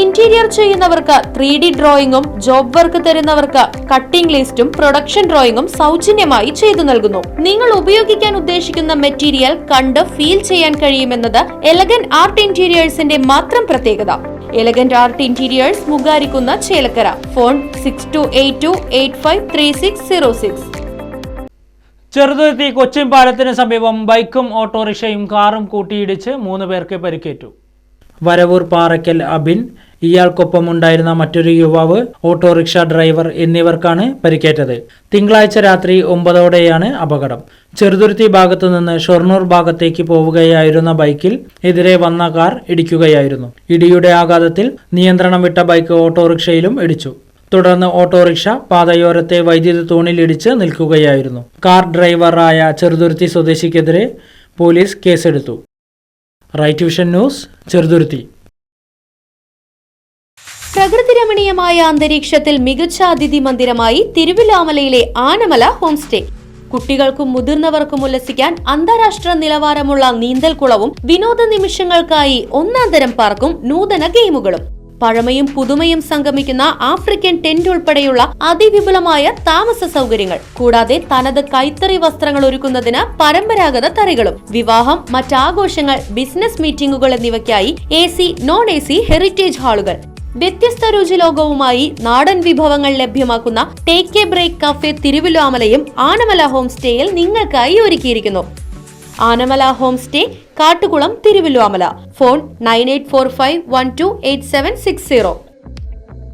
Interior ചെയ്യുന്നവർക്ക് three D ഡ്രോയിങ്ങും job work തരുന്നവർക്ക് കട്ടിംഗ് ലിസ്റ്റും പ്രൊഡക്ഷൻ ഡ്രോയിങ്ങും സൗജന്യമായി ചെയ്തു നൽകുന്നു. നിങ്ങൾ ഉപയോഗിക്കാൻ ഉദ്ദേശിക്കുന്ന മെറ്റീരിയൽ കണ്ട് ഫീൽ ചെയ്യാൻ കഴിയുമെന്നത് എലഗൻ ആർട്ട് ഇന്റീരിയേഴ്സിന്റെ മാത്രം പ്രത്യേകത. Elegant art interiors മുഖാരിക്കുന്ന Chelakkara. Phone six two eight two eight five three six zero six Cheruthuruthy Cochin പാലത്തിന് സമീപം ബൈക്കും ഓട്ടോറിക്ഷയും കാറും കൂട്ടിയിടിച്ച് മൂന്ന് പേർക്ക് പരിക്കേറ്റു. വരവൂർ പാറയ്ക്കൽ അബിൻ ഇയാൾക്കൊപ്പമുണ്ടായിരുന്ന മറ്റൊരു യുവാവ് ഓട്ടോറിക്ഷ ഡ്രൈവർ എന്നിവർക്കാണ് പരിക്കേറ്റത്. തിങ്കളാഴ്ച രാത്രി ഒമ്പതോടെയാണ് അപകടം. ചെറുതുരുത്തി ഭാഗത്തു നിന്ന് ഷൊർണൂർ ഭാഗത്തേക്ക് പോവുകയായിരുന്ന ബൈക്കിൽ എതിരെ വന്ന കാർ ഇടിക്കുകയായിരുന്നു. ഇടിയുടെ ആഘാതത്തിൽ നിയന്ത്രണം വിട്ട ബൈക്ക് ഓട്ടോറിക്ഷയിലും ഇടിച്ചു. തുടർന്ന് ഓട്ടോറിക്ഷ പാതയോരത്തെ വൈദ്യുത തൂണിൽ ഇടിച്ച് നിൽക്കുകയായിരുന്നു. കാർ ഡ്രൈവറായ ചെറുതുരുത്തി സ്വദേശിക്കെതിരെ പോലീസ് കേസെടുത്തു. Right vision news Cheruthuruthy. പ്രകൃതി രമണീയമായ അന്തരീക്ഷത്തിൽ മികച്ച അതിഥി മന്ദിരമായി തിരുവിലാമലയിലെ ആനമല ഹോംസ്റ്റേ കുട്ടികൾക്കും മുതിർന്നവർക്കും ഉല്ലസിക്കാൻ അന്താരാഷ്ട്ര നിലവാരമുള്ള നീന്തൽക്കുളവും വിനോദ നിമിഷങ്ങൾക്കായി ഒന്നാം തരം പാർക്കും നൂതന ഗെയിമുകളും. പഴമയും പുതുമയും സംഗമിക്കുന്ന ആഫ്രിക്കൻ ടെന്റ് ഉൾപ്പെടെയുള്ള അതിവിപുലമായ താമസ സൗകര്യങ്ങൾ. കൂടാതെ തനത് കൈത്തറി വസ്ത്രങ്ങൾ ഒരുക്കുന്നതിന് പരമ്പരാഗത തറികളും വിവാഹം മറ്റാഘോഷങ്ങൾ ബിസിനസ് മീറ്റിംഗുകൾ എന്നിവയ്ക്കായി A C non A C heritage ഹാളുകൾ. വ്യത്യസ്ത രുചിലോകവുമായി നാടൻ വിഭവങ്ങൾ ലഭ്യമാക്കുന്ന ടേക്ക് എ ബ്രേക്ക് കഫേ തിരുവിലാമലയും ആനമല ഹോം സ്റ്റേയിൽ നിങ്ങൾക്കായി ഒരുക്കിയിരിക്കുന്നു. Anamala home stay Kattukulam Thiruvilwamala phone nine eight four five one two eight seven six zero.